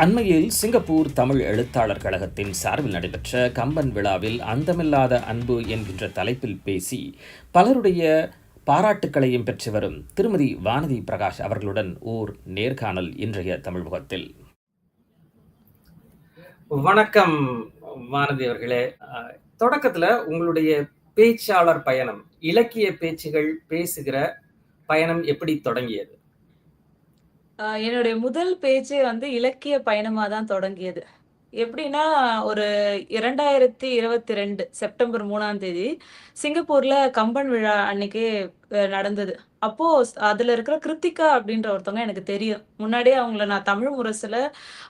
அண்மையில் சிங்கப்பூர் தமிழ் எழுத்தாளர் கழகத்தின் சார்பில் நடைபெற்ற கம்பன் விழாவில் அந்தமில்லாத அன்பு என்கின்ற தலைப்பில் பேசி பலருடைய பாராட்டுக்களையும் பெற்று வரும் திருமதி வானதி பிரகாஷ் அவர்களுடன் ஓர் நேர்காணல் இன்றைய தமிழ் முகத்தில். வணக்கம் வானதி அவர்களே. தொடக்கத்தில் உங்களுடைய பேச்சாளர் பயணம் இலக்கிய பேச்சுகள் பேசுகிற பயணம் எப்படி தொடங்கியது? என்னுடைய முதல் பேச்சு வந்து இலக்கிய பயணமா தான் தொடங்கியது. எப்படின்னா ஒரு இரண்டாயிரத்தி இருபத்தி ரெண்டு செப்டம்பர் மூணாம் தேதி சிங்கப்பூர்ல கம்பன் விழா அன்னைக்கு நடந்தது. அப்போ அதுல இருக்கிற கிருத்திகா அப்படின்ற ஒருத்தவங்க எனக்கு தெரியும். முன்னாடியே அவங்கள நான் தமிழ் முரசுல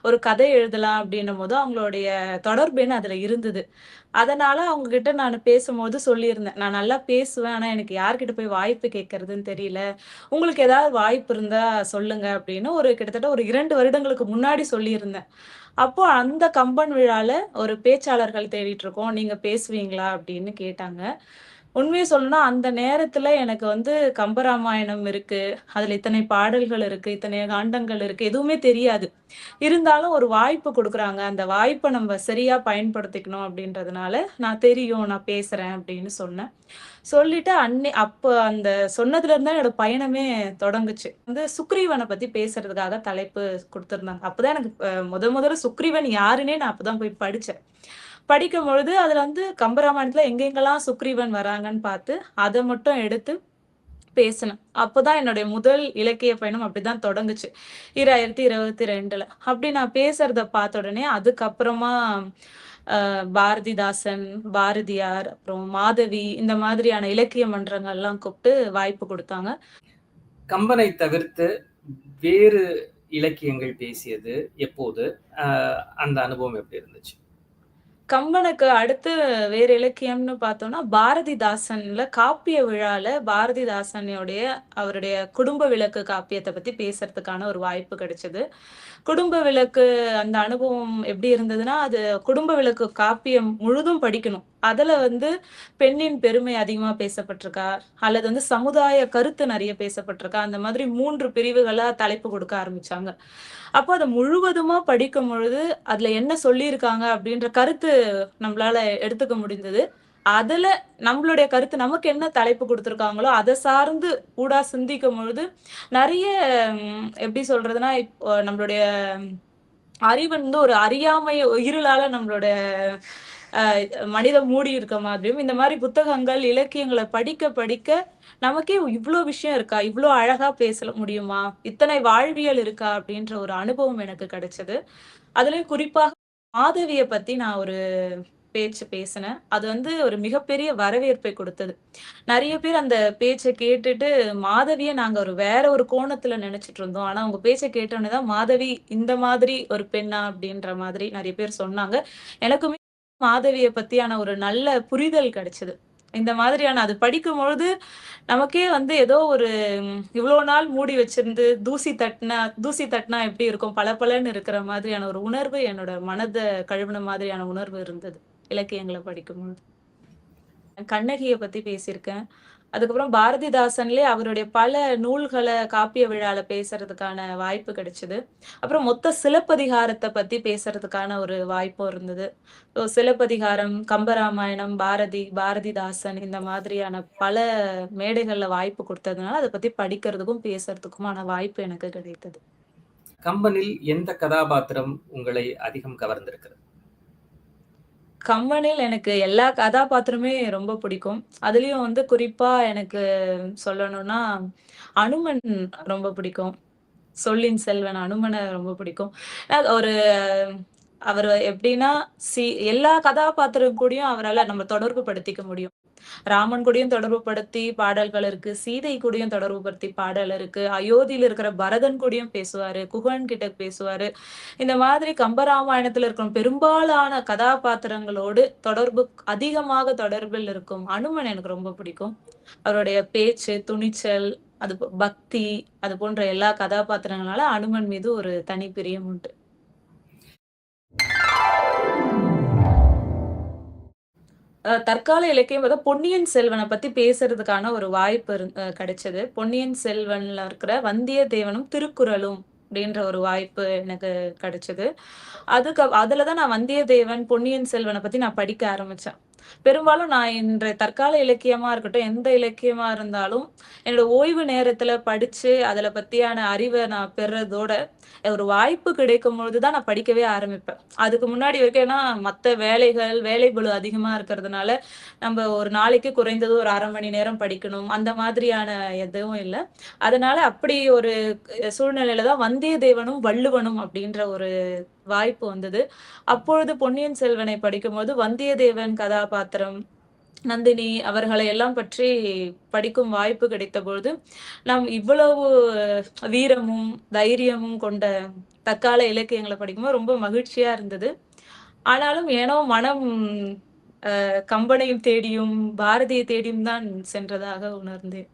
ஒரு கதை எழுதலாம் அப்படின்னும் போது அவங்களுடைய தொடர்புன்னு அதுல இருந்தது. அதனால அவங்க கிட்ட நான் பேசும்போது சொல்லியிருந்தேன். நான் நல்லா பேசுவேன் ஆனா எனக்கு யார்கிட்ட போய் வாய்ப்பு கேட்கறதுன்னு தெரியல. உங்களுக்கு ஏதாவது வாய்ப்பு இருந்தா சொல்லுங்க அப்படின்னு ஒரு கிட்டத்தட்ட ஒரு இரண்டு வருடங்களுக்கு முன்னாடி சொல்லியிருந்தேன். அப்போ அந்த கம்பன் விழால ஒரு பேச்சாளர்கள் தேடிட்டு இருக்கோம். நீங்க பேசுவீங்களா அப்படின்னு கேட்டாங்க. உண்மையை சொல்லணும்னா அந்த நேரத்துல எனக்கு வந்து கம்பராமாயணம் இருக்கு. அதுல இத்தனை பாடல்கள் இருக்கு இத்தனை காண்டங்கள் இருக்கு எதுவுமே தெரியாது. இருந்தாலும் ஒரு வாய்ப்பு கொடுக்குறாங்க. அந்த வாய்ப்பை நம்ம சரியா பயன்படுத்திக்கணும் அப்படின்றதுனால நான் தெரியும் நான் பேசுறேன் அப்படின்னு சொன்னேன். சொல்லிட்டு அன்னை அப்போ அந்த சொன்னதுல இருந்தா என்னோட பயணமே தொடங்குச்சு. வந்து சுக்ரீவனை பத்தி பேசுறதுக்காக தலைப்பு கொடுத்துருந்தாங்க. அப்பதான் எனக்கு முத முதல்ல சுக்ரீவன் யாருன்னே நான் அப்பதான் போய் படிச்சேன். படிக்கும் பொழுது அதுல வந்து கம்பராமாயணத்துல எங்கெங்கெல்லாம் சுக்ரீவன் வராங்கன்னு பார்த்து அதை மட்டும் எடுத்து பேசினேன். அப்போதான் என்னுடைய முதல் இலக்கிய பயணம் அப்படிதான் தொடங்குச்சு. இராயிரத்தி இருபத்தி ரெண்டுல. அப்படி நான் பேசுறத பார்த்த உடனே அதுக்கப்புறமா ஆஹ் பாரதிதாசன் பாரதியார் அப்புறம் மாதவி இந்த மாதிரியான இலக்கிய மன்றங்கள்லாம் கூப்பிட்டு வாய்ப்பு கொடுத்தாங்க. கம்பனை தவிர்த்து வேறு இலக்கியங்கள் பேசியது எப்போது? அந்த அனுபவம் எப்படி இருந்துச்சு? கம்பனுக்கு அடுத்து வேற இலக்கியம்னு பார்த்தோம்னா பாரதிதாசன்ல காப்பிய விழால பாரதிதாசனுடைய அவருடைய குடும்ப விளக்கு காப்பியத்தை பத்தி பேசுறதுக்கான ஒரு வாய்ப்பு கிடைச்சது. குடும்ப விளக்கு அந்த அனுபவம் எப்படி இருந்ததுன்னா அது குடும்ப விளக்கு காப்பியம் முழுதும் படிக்கணும். அதுல வந்து பெண்ணின் பெருமை அதிகமா பேசப்பட்டிருக்கா? அல்லது வந்து சமுதாய கருத்து நிறைய பேசப்பட்டிருக்கா? அந்த மாதிரி மூன்று பிரிவுகளா தலைப்பு கொடுக்க ஆரம்பிச்சாங்க. அப்போ அதை முழுவதுமா படிக்கும் பொழுது அதுல என்ன சொல்லியிருக்காங்க அப்படின்ற கருத்து நம்மளால எடுத்துக்க முடிந்தது. அதுல நம்மளுடைய கருத்து நமக்கு என்ன தலைப்பு கொடுத்துருக்காங்களோ அதை சார்ந்து ஊடா சிந்திக்கும் பொழுது நிறைய எப்படி சொல்றதுன்னா இப்போ நம்மளுடைய அறிவு வந்து ஒரு அறியாமை இருளால நம்மளோட அஹ், மனிதம் மூடி இருக்க மாதிரியும் இந்த மாதிரி புத்தகங்கள் இலக்கியங்களை படிக்க படிக்க நமக்கே இவ்வளோ விஷயம் இருக்கா? இவ்வளோ அழகா பேச முடியுமா? இத்தனை வாழ்வியல் இருக்கா? அப்படின்ற ஒரு அனுபவம் எனக்கு கிடைச்சது. அதுலயும் குறிப்பாக மாதவியை பத்தி நான் ஒரு பேச்சு பேசினேன். அது வந்து ஒரு மிகப்பெரிய வரவேற்பை கொடுத்தது. நிறைய பேர் அந்த பேச்சை கேட்டுட்டு மாதவியை நாங்க ஒரு வேற ஒரு கோணத்துல நினைச்சிட்டு இருந்தோம். ஆனா உங்க பேச்சை கேட்டோன்னே தான் மாதவி இந்த மாதிரி ஒரு பெண்ணா? அப்படின்ற மாதிரி நிறைய பேர் சொன்னாங்க. எனக்குமே மாதவியை பத்தியான ஒரு நல்ல புரிதல் கிடைச்சது. இந்த மாதிரியான அது படிக்கும்பொழுது நமக்கே வந்து ஏதோ ஒரு இவ்வளோ நாள் மூடி வச்சிருந்து தூசி தட்டினா தூசி தட்டினா எப்படி இருக்கும்? பளபளன்னு இருக்கிற மாதிரியான ஒரு உணர்வு என்னோட மனதை கழுவின மாதிரியான உணர்வு இருந்தது இலக்கியங்களை படிக்கும்பொழுது. கண்ணகியை பத்தி பேசியிருக்கேன். அதுக்கப்புறம் பாரதிதாசன்லயே அவருடைய பல நூல்களை காப்பிய விழால பேசுறதுக்கான வாய்ப்பு கிடைச்சது. அப்புறம் மொத்த சிலப்பதிகாரத்தை பத்தி பேசுறதுக்கான ஒரு வாய்ப்பும் இருந்தது. சிலப்பதிகாரம் கம்பராமாயணம் பாரதி பாரதிதாசன் இந்த மாதிரியான பல மேடைகள்ல வாய்ப்பு கொடுத்ததுனால அதை பத்தி படிக்கிறதுக்கும் பேசுறதுக்குமான வாய்ப்பு எனக்கு கிடைத்தது. கம்பனில் எந்த கதாபாத்திரம் உங்களை அதிகம் கவர்ந்திருக்கிறது? கம்மனில் எனக்கு எல்லா கதாபாத்திரமே ரொம்ப பிடிக்கும். அதுலயும் வந்து குறிப்பா எனக்கு சொல்லணும்னா அனுமன் ரொம்ப பிடிக்கும். சொல்லின் செல்வன் அனுமனை ரொம்ப பிடிக்கும். ஒரு அவர் எப்படின்னா சி எல்லா கதாபாத்திரம் கூடயும் அவரால நம்ம தொடர்பு படுத்திக்க முடியும். ராமன் கூடயும் தொடர்பு படுத்தி பாடல்கள் இருக்கு சீதை கூடயும் தொடர்பு படுத்தி பாடல் இருக்கு அயோத்தியில இருக்கிற பரதன் கூடயும் பேசுவாரு குகன் கிட்ட பேசுவாரு. இந்த மாதிரி கம்பராமாயணத்துல இருக்கிற பெரும்பாலான கதாபாத்திரங்களோடு தொடர்பு அதிகமாக தொடர்பில் இருக்கும் அனுமன் எனக்கு ரொம்ப பிடிக்கும். அவருடைய பேச்சு துணிச்சல் அது பக்தி அது போன்ற எல்லா கதாபாத்திரங்களால அனுமன் மீது ஒரு தனி பிரியம் உண்டு. தற்கால இலக்கியம் பார்த்தா பொன்னியின் செல்வனை பத்தி பேசுறதுக்கான ஒரு வாய்ப்பு இரு- அஹ் கிடைச்சது பொன்னியின் செல்வன்ல இருக்கிற வந்தியத்தேவனும் திருக்குறளும் அப்படின்ற ஒரு வாய்ப்பு எனக்கு கிடைச்சது. அதுக்கு அதுலதான் நான் வந்தியத்தேவன், பொன்னியின் செல்வனை பத்தி நான் படிக்க ஆரம்பிச்சேன். பெரும்பாலும் நான் இன்றைய தற்கால இலக்கியமா இருக்கட்டும், எந்த இலக்கியமா இருந்தாலும், என்னோட ஓய்வு நேரத்துல படிச்சு, அதுல பத்தியான அறிவை நான் பெறுறதோட, ஒரு வாய்ப்பு கிடைக்கும் பொழுதுதான் நான் படிக்கவே ஆரம்பிப்பேன். அதுக்கு முன்னாடி வரைக்கும் ஏன்னா மத்த வேலைகள், வேலைப்பளு அதிகமா இருக்கிறதுனால, நம்ம ஒரு நாளைக்கு குறைந்தது ஒரு அரை மணி நேரம் படிக்கணும். அந்த மாதிரியான எதுவும் இல்லை அதனால அப்படி ஒரு சூழ்நிலையில தான் வந்தியத்தேவனும், வள்ளுவனும் அப்படின்ற ஒரு வாய்ப்பு வந்தது. அப்பொழுது பொன்னியின் செல்வனை படிக்கும்போது, வந்தியத்தேவன் கதாபாத்திரம், நந்தினி அவர்களை எல்லாம் பற்றி படிக்கும் வாய்ப்பு கிடைத்தபொழுது, நாம் இவ்வளவு வீரமும், தைரியமும் கொண்ட தற்கால இலக்கியங்களை படிக்கும்போது ரொம்ப மகிழ்ச்சியா இருந்தது. ஆனாலும் ஏனோ மனம் கம்பனையும் தேடியும், பாரதியை தேடியும் தான் சென்றதாக உணர்ந்தேன்.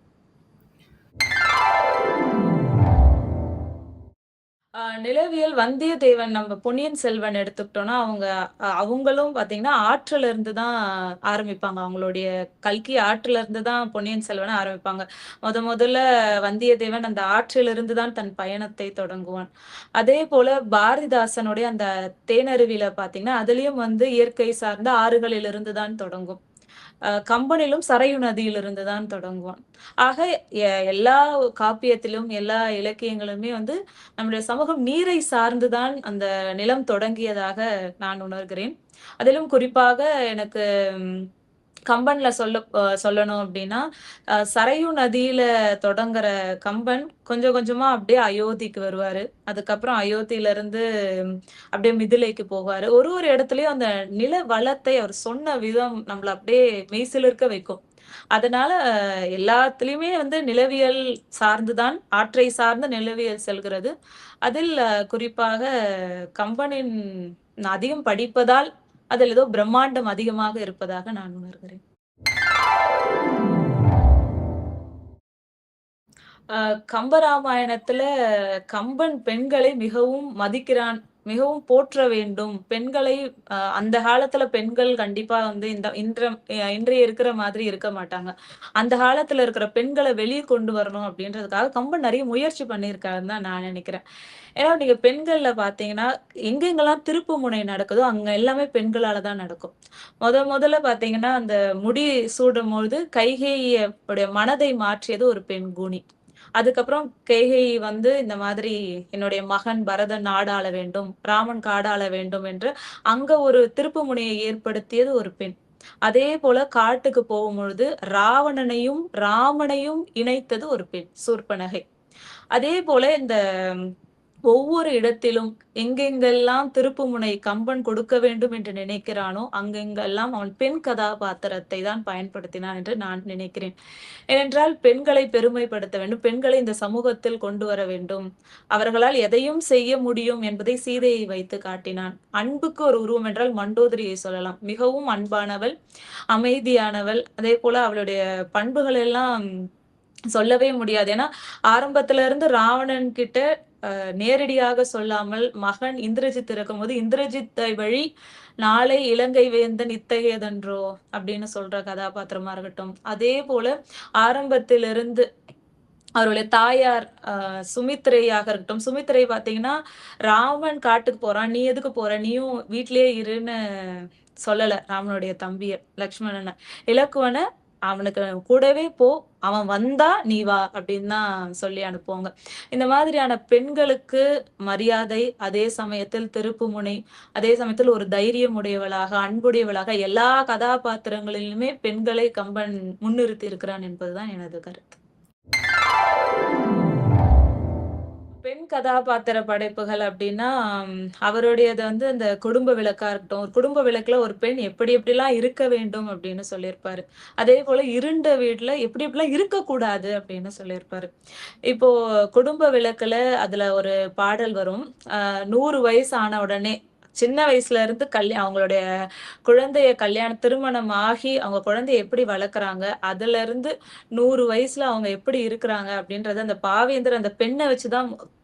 நிலவியல் வந்தியத்தேவன் நம்ம பொன்னியின் செல்வன் எடுத்துக்கிட்டோம்னா, அவங்க அவங்களும் பார்த்தீங்கன்னா, ஆற்றுல இருந்து தான் ஆரம்பிப்பாங்க. அவங்களுடைய கல்கி ஆற்றுல இருந்து தான் பொன்னியின் செல்வனை ஆரம்பிப்பாங்க. முத முதல்ல வந்தியத்தேவன் அந்த ஆற்றிலிருந்து தான் தன் பயணத்தை தொடங்குவான். அதே போல பாரதிதாசனுடைய அந்த தேனருவில பார்த்தீங்கன்னா, அதுலயும் வந்து இயற்கை சார்ந்த ஆறுகளிலிருந்து தான் தொடங்கும். கம்பனிலும் சரையு நதியிலிருந்து தான் தொடங்குவான். ஆக எ எல்லா காப்பியத்திலும், எல்லா இலக்கியங்களுமே வந்து நம்முடைய சமூகம் நீரை சார்ந்து தான் அந்த நிலம் தொடங்கியதாக நான் உணர்கிறேன். அதிலும் குறிப்பாக எனக்கு கம்பன்ல சொல்ல சொல்லணும் அப்படின்னா, சரையு நதியில தொடங்குற கம்பன் கொஞ்சம் கொஞ்சமா அப்படியே அயோத்திக்கு வருவாரு. அதுக்கப்புறம் அயோத்தியிலருந்து அப்படியே மிதிலைக்கு போவாரு. ஒரு ஒரு இடத்துலயும் அந்த நில வளத்தை அவர் சொன்ன விதம் நம்மள அப்படியே மெய்சிலிருக்க வைக்கும். அதனால எல்லாத்துலயுமே வந்து நிலவியல் சார்ந்து தான் ஆற்றை சார்ந்த நிலவியல் செல்கிறது. அதில் குறிப்பாக கம்பனின் அதிகம் படிப்பதால், அதில் ஏதோ பிரம்மாண்டம் அதிகமாக இருப்பதாக நான் உணர்கிறேன். கம்பராமாயணத்துல கம்பன் பெண்களை மிகவும் மதிக்கிறான். மிகவும் போற்ற வேண்டும். பெண்களை அந்த காலத்துல பெண்கள் கண்டிப்பா வந்து இந்த இன்ற இன்றைய இருக்கிற மாதிரி இருக்க மாட்டாங்க. அந்த காலத்துல இருக்கிற பெண்களை வெளியே கொண்டு வரணும் அப்படின்றதுக்காக ரொம்ப நிறைய முயற்சி பண்ணியிருக்காருன்னு தான் நான் நினைக்கிறேன் ஏன்னா நீங்க பெண்கள்ல பார்த்தீங்கன்னா, திருப்பு திருப்புமுனை நடக்குதோ, அங்க எல்லாமே பெண்களால தான் நடக்கும். முத முதல்ல பார்த்தீங்கன்னா, அந்த முடி சூடும் பொழுது உடைய மனதை மாற்றியது ஒரு பெண் குணி அதுக்கப்புறம் கேகை வந்து இந்த மாதிரி என்னுடைய மகன் பரதன் நாடாள வேண்டும், ராமன் காடாள வேண்டும் என்று அங்க ஒரு திருப்புமுனையை ஏற்படுத்தியது ஒரு பெண். அதே போல காட்டுக்கு போகும்பொழுது ராவணனையும், ராமனையும் இணைத்தது ஒரு பெண், சூர்ப்பனகை. அதேபோல இந்த ஒவ்வொரு இடத்திலும் எங்கெங்கெல்லாம் திருப்புமுனை கம்பன் கொடுக்க வேண்டும் என்று நினைக்கிறானோ, அங்கெங்கெல்லாம் அவன் பெண் கதாபாத்திரத்தை தான் பயன்படுத்தினான் என்று நான் நினைக்கிறேன். ஏனென்றால் பெண்களை பெருமைப்படுத்த வேண்டும். பெண்களை இந்த சமூகத்தில் கொண்டு வர வேண்டும். அவர்களால் எதையும் செய்ய முடியும் என்பதை சீதையை வைத்து காட்டினான். அன்புக்கு ஒரு உருவம் என்றால் மண்டோதரியை சொல்லலாம். மிகவும் அன்பானவள், அமைதியானவள். அதே போல அவளுடைய பண்புகள் எல்லாம் சொல்லவே முடியாது. ஏன்னா, ஆரம்பத்துல இருந்து ராவணன் கிட்ட நேரடியாக சொல்லாமல் மகன் இந்திரஜித் இருக்கும்போது, "இந்திரஜித்தை வழி நாளை இலங்கை வேந்தன் இத்தகையதன்றோ" அப்படின்னு சொல்ற கதாபாத்திரமா இருக்கட்டும். அதே போல ஆரம்பத்திலிருந்து அவருடைய தாயார் சுமித்ரையாக சுமித்திரையாக இருக்கட்டும். சுமித்ரை பாத்தீங்கன்னா ராமன் காட்டுக்கு போறான். "நீ எதுக்கு போற? நீயும் வீட்லயே இருன்னு" சொல்லல ராமனுடைய தம்பிய, லக்ஷ்மணனை இலக்குவனை "அவனுக்கு கூடவே போ. அவன் வந்தா நீ வா" அப்படின்னு தான் சொல்லி அனுப்புவாங்க. இந்த மாதிரியான பெண்களுக்கு மரியாதை, அதே சமயத்தில் திருப்புமுனை, அதே சமயத்தில் ஒரு தைரியம் உடையவளாக, அன்புடையவளாக எல்லா கதாபாத்திரங்களிலுமே பெண்களை கம்பன் முன்னிறுத்தி இருக்கிறான் என்பதுதான் எனது கருத்து. பெண் கதாபாத்திர படைப்புகள் அப்படின்னா, அவருடையது வந்து அந்த குடும்ப விளக்கா இருக்கட்டும். ஒரு குடும்ப விளக்குல ஒரு பெண் எப்படி எப்படிலாம் இருக்க வேண்டும் அப்படின்னு சொல்லியிருப்பாரு. அதே போல இருண்ட வீட்டுல எப்படி எப்படிலாம் இருக்கக்கூடாது அப்படின்னு சொல்லியிருப்பாரு. இப்போ குடும்ப விளக்குல அதுல ஒரு பாடல் வரும். ஆஹ் நூறு வயசு ஆன உடனே சின்ன வயசுல இருந்து கல்யாணம் அவங்களுடைய குழந்தைய கல்யாணம் திருமணம் ஆகி அவங்க குழந்தைய எப்படி வளர்க்குறாங்க, அதுல இருந்து நூறு வயசுல அவங்க எப்படி இருக்கிறாங்க அப்படின்றத அந்த பாவேந்தர் அந்த பெண்ணை வச்சு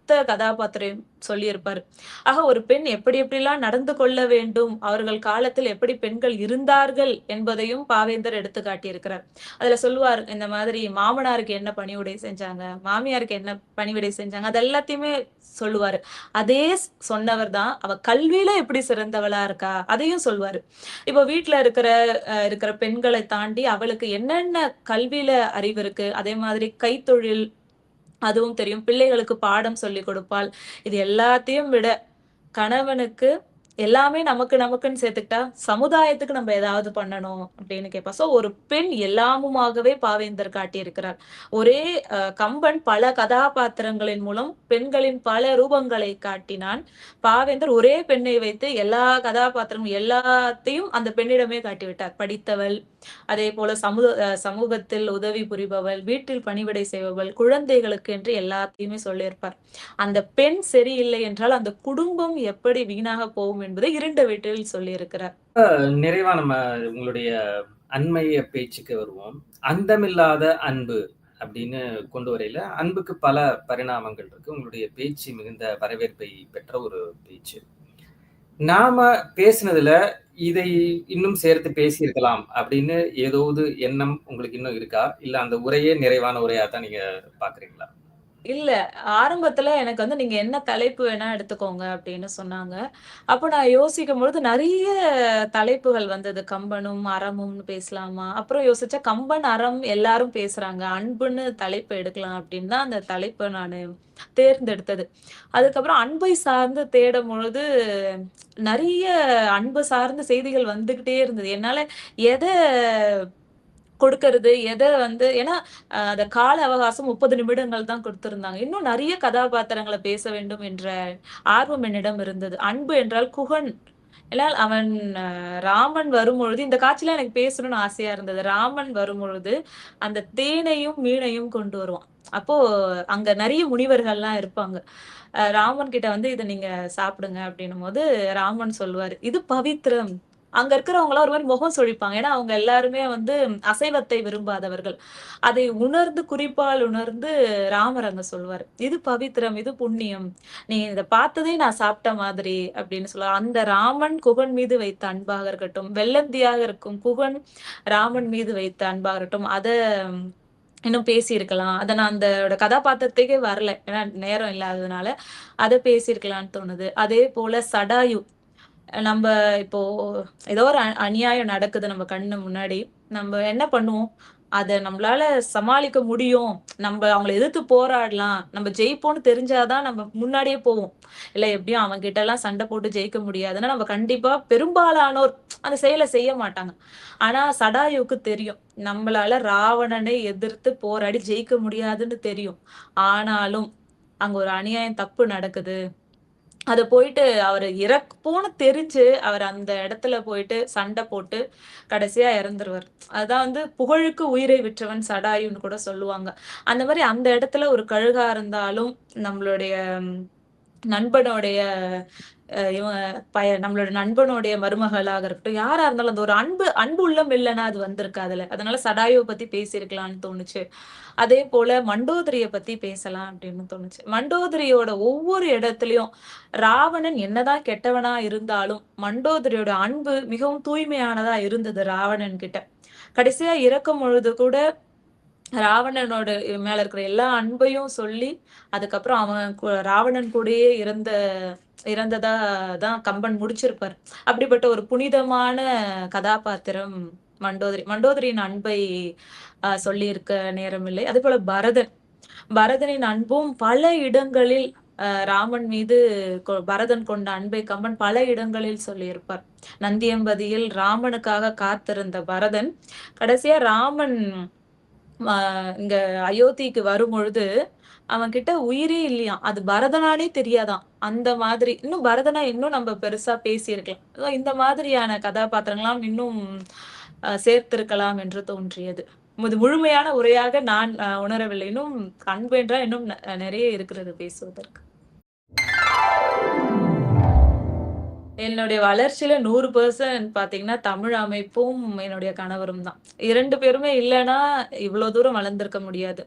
மொத்த கதாபாத்திரம் சொல்லியிருப்பாரு. ஆக ஒரு பெண் எப்படி எப்படிலாம் நடந்து கொள்ள வேண்டும் அவர்கள் காலத்தில் எப்படி பெண்கள் இருந்தார்கள் என்பதையும் பாவேந்தர் எடுத்து காட்டியிருக்கிறார். அதுல சொல்லுவார் இந்த மாதிரி மாமனாருக்கு என்ன பணிவுடை செஞ்சாங்க மாமியாருக்கு என்ன பணிவிடை செஞ்சாங்க அது எல்லாத்தையுமே சொல்லுவாரு. அதே சொன்னவர் தான் அவ கல்வியில எப்படி சிறந்தவளா இருக்கா அதையும் சொல்லுவாரு. இப்போ வீட்டுல இருக்கிற அஹ், இருக்கிற பெண்களை தாண்டி அவளுக்கு என்னென்ன கல்வியில அறிவு இருக்கு அதே மாதிரி கைத்தொழில் அதுவும் தெரியும். பிள்ளைகளுக்கு பாடம் சொல்லி கொடுப்பாள். இது எல்லாத்தையும் விட கணவனுக்கு எல்லாமே நமக்கு நமக்குன்னு சேர்த்துக்கிட்டா சமுதாயத்துக்கு நம்ம ஏதாவது பண்ணணும் அப்படின்னு கேட்பா. சோ ஒரு பெண் எல்லாமுமாகவே பாவேந்தர் காட்டியிருக்கிறார் ஒரே கம்பன் பல கதாபாத்திரங்களின் மூலம் பெண்களின் பல ரூபங்களை காட்டினான். பாவேந்தர் ஒரே பெண்ணை வைத்து எல்லா கதாபாத்திரமும் எல்லாத்தையும் அந்த பெண்ணிடமே காட்டிவிட்டார். படித்தவள் அதே போல சமூக அஹ், சமூகத்தில் உதவி புரிபவள் வீட்டில் பணிவிடை செய்பவள் குழந்தைகளுக்கு என்று எல்லாத்தையுமே சொல்லியிருப்பார். அந்த பெண் சரியில்லை என்றால் அந்த குடும்பம் எப்படி வீணாக போகும் என்பதை இரண்டு வீட்டில் சொல்லியிருக்கிறார். நிறைவா நம்ம உங்களுடைய அண்மைய பேச்சுக்கு வருவோம். அந்தமில்லாத அன்பு அப்படின்னு கொண்டு வரையில அன்புக்கு பல பரிணாமங்கள் இருக்கு. உங்களுடைய பேச்சு மிகுந்த வரவேற்பை பெற்ற ஒரு பேச்சு. நாம பேசினதுல இதை இன்னும் சேர்த்து பேசியிருக்கலாம் அப்படின்னு ஏதாவது எண்ணம் உங்களுக்கு இன்னும் இருக்கா? இல்ல அந்த உரையே நிறைவான உரையா தான் நீங்க பாக்குறீங்களா இல்ல ஆரம்பத்துல எனக்கு வந்து நீங்க என்ன தலைப்பு வேணா எடுத்துக்கோங்க அப்படின்னு சொன்னாங்க. அப்போ நான் யோசிக்கும் பொழுது நிறைய தலைப்புகள் வந்தது. கம்பனும் அறமும்னு பேசலாமா? அப்புறம் யோசிச்சா கம்பன் அறம் எல்லாரும் பேசுறாங்க. அன்புன்னு தலைப்பு எடுக்கலாம் அப்படின்னு தான் அந்த தலைப்பை நான் தேர்ந்தெடுத்தது. அதுக்கப்புறம் அன்பை சார்ந்து தேடும் பொழுது நிறைய அன்பு சார்ந்த செய்திகள் வந்துகிட்டே இருந்தது. என்னால எதை கொடுக்கறது எதை வந்து ஏன்னா அந்த கால அவகாசம் முப்பது நிமிடங்கள் தான் கொடுத்திருந்தாங்க. இன்னும் நிறைய கதாபாத்திரங்களை பேச வேண்டும் என்ற ஆர்வம் என்னிடம் இருந்தது. அன்பு என்றால் குகன். ஏன்னால் அவன் ராமன் வரும்பொழுது இந்த காட்சியில எனக்கு பேசணும்னு ஆசையா இருந்தது. ராமன் வரும்பொழுது அந்த தேனையும் மீனையும் கொண்டு வருவான். அப்போ அங்க நிறைய முனிவர்கள்லாம் இருப்பாங்க. அஹ், ராமன் கிட்ட வந்து இதை நீங்க சாப்பிடுங்க அப்படின்னும் போது ராமன் சொல்லுவாரு இது பவித்திரம் அங்க இருக்கிறவங்க எல்லாம் ஒரு மாதிரி முகம் சுழிப்பாங்க. ஏன்னா அவங்க எல்லாருமே வந்து அசைவத்தை விரும்பாதவர்கள். அதை உணர்ந்து குறிப்பால் உணர்ந்து ராமர் அங்க சொல்வார். இது பவித்திரம் இது புண்ணியம். நீ இதை பார்த்ததே நான் சாப்பிட்ட மாதிரி அப்படின்னு சொல்லுவார் அந்த ராமன் குகன் மீது வைத்த அன்பாக இருக்கட்டும் வெள்ளந்தியாக இருக்கும் குகன் ராமன் மீது வைத்த அன்பாக இருக்கட்டும் அதை இன்னும் பேசியிருக்கலாம். அதை நான் அந்த கதாபாத்திரத்துக்கே வரல. ஏன்னா நேரம் இல்லாததுனால அதை பேசியிருக்கலாம்னு தோணுது. அதே போல சடாயு நம்ம இப்போ ஏதோ ஒரு அ- அநியாயம் நடக்குது நம்ம கண்ணு முன்னாடி நம்ம என்ன பண்ணுவோம்? அதை நம்மளால சமாளிக்க முடியும். நம்ம அவங்களை எதிர்த்து போராடலாம். நம்ம ஜெயிப்போம்னு தெரிஞ்சாதான் நம்ம முன்னாடியே போவோம். இல்லை எப்படியும் அவங்க கிட்ட எல்லாம் சண்டை போட்டு ஜெயிக்க முடியாதுன்னா நம்ம கண்டிப்பா பெரும்பாலானோர் அந்த செயலை செய்ய மாட்டாங்க. ஆனா சடாயுவுக்கு தெரியும். நம்மளால ராவணனை எதிர்த்து போராடி ஜெயிக்க முடியாதுன்னு தெரியும். ஆனாலும் அங்க ஒரு அநியாயம் தப்பு நடக்குது. அத போயிட்டு அவர் இறப்போன்னு தெரிஞ்சு அவர் அந்த இடத்துல போயிட்டு சண்டை போட்டு கடைசியா இறந்துருவார். அதான் வந்து புகழுக்கு உயிரை விற்றவன் சடாயுன்னு கூட சொல்லுவாங்க. அந்த மாதிரி அந்த இடத்துல ஒரு கழுகா இருந்தாலும் நம்மளுடைய நண்பனுடைய இவங்க இவன் பய நம்மளோட நண்பனுடைய மருமகளாக இருக்கட்டும் யாரா இருந்தாலும் அந்த ஒரு அன்பு அன்பு உள்ளம் இல்லைன்னா அது வந்திருக்கு அதுல அதனால சடாயுவை பத்தி பேசியிருக்கலாம்னு தோணுச்சு. அதே போல மண்டோதரிய பத்தி பேசலாம் அப்படின்னு தோணுச்சு. மண்டோதரியோட ஒவ்வொரு இடத்துலயும் ராவணன் என்னதான் கெட்டவனா இருந்தாலும் மண்டோதரியோட அன்பு மிகவும் தூய்மையானதா இருந்தது ராவணன் கிட்ட கடைசியா இறக்கும் பொழுது கூட ராவணனோட மேல இருக்கிற எல்லா அன்பையும் சொல்லி அதுக்கப்புறம் அவன் ராவணன் கூடயே இறந்த இறந்ததா தான் கம்பன் முடிச்சிருப்பார். அப்படிப்பட்ட ஒரு புனிதமான கதாபாத்திரம் மண்டோதரி மண்டோதரியின் அன்பை ஆஹ் சொல்லியிருக்க நேரமில்லை அதே போல பரதன். பரதனின் அன்பும் பல இடங்களில் ராமன் மீது கொ- பரதன் கொண்ட அன்பை கம்பன் பல இடங்களில் சொல்லியிருப்பார். நந்தியம்பதியில் ராமனுக்காக காத்திருந்த பரதன் கடைசியா ராமன் இங்க அயோத்திக்கு வரும்பொழுது அவன் கிட்ட உயிரே இல்லையாம். அது பரதனாலே தெரியாதாம். அந்த மாதிரி இன்னும் பரதனா இன்னும் நம்ம பெருசா பேசியிருக்கலாம். இந்த மாதிரியான கதாபாத்திரங்களாம் இன்னும் சேர்த்திருக்கலாம் என்று தோன்றியது. இது முழுமையான உரையாக நான் உணரவில்லை. இன்னும் அன்பு என்றால் இன்னும் ந- நிறைய இருக்கிறது பேசுவதற்கு. என்னுடைய வளர்ச்சியில நூறு பர்சன்ட் பாத்தீங்கன்னா தமிழ் அமைப்பும் என்னுடைய கணவரும் தான் இரண்டு பேருமே இல்லைன்னா இவ்வளவு தூரம் வளர்ந்திருக்க முடியாது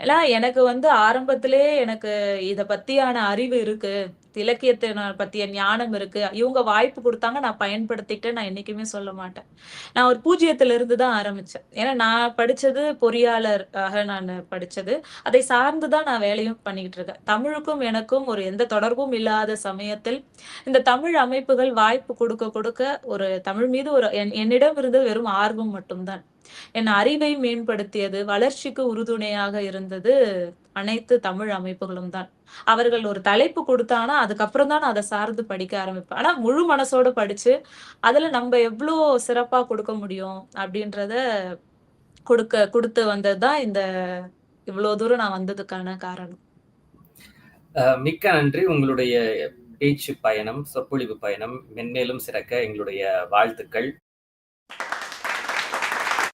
ஏன்னா எனக்கு வந்து ஆரம்பத்திலே எனக்கு இத பத்தியான அறிவு இருக்கு. இலக்கியத்தை நான் பத்திய ஞானம் இருக்கு. இவங்க வாய்ப்பு கொடுத்தாங்க நான் பயன்படுத்திக்கிட்டேன் நான் என்னைக்குமே சொல்ல மாட்டேன். நான் ஒரு பூஜ்ஜியத்துல இருந்து தான் ஆரம்பிச்சேன். ஏன்னா நான் படிச்சது பொறியாளர் ஆக படிச்சது. அதை சார்ந்து தான் நான் வேலையும் பண்ணிக்கிட்டு இருக்கேன். தமிழுக்கும் எனக்கும் ஒரு எந்த தொடர்பும் இல்லாத சமயத்தில், இந்த தமிழ் அமைப்புகள் வாய்ப்பு கொடுக்க கொடுக்க ஒரு தமிழ் மீது ஒரு என் என்னிடம் இருந்தது வெறும் ஆர்வம் மட்டும்தான் என் அறிவை மேம்படுத்தியது, வளர்ச்சிக்கு உறுதுணையாக இருந்தது அனைத்து தமிழ் அமைப்புகளும் தான். அவர்கள் ஒரு தலைப்பு கொடுத்தானா அதுக்கப்புறம் தான் நான் சார்ந்து படிக்க ஆரம்பிப்பேன். ஆனா முழு மனசோட படிச்சு, அதுல நம்ம எவ்வளோ சிறப்பா கொடுக்க முடியும் அப்படின்றத கொடுக்க கொடுத்து வந்தது தான் இந்த இவ்வளவு தூரம் நான் வந்ததுக்கான காரணம். மிக்க நன்றி. உங்களுடைய பேச்சு பயணம், சொற்பொழிவு பயணம் மென்மேலும் சிறக்க எங்களுடைய வாழ்த்துக்கள்.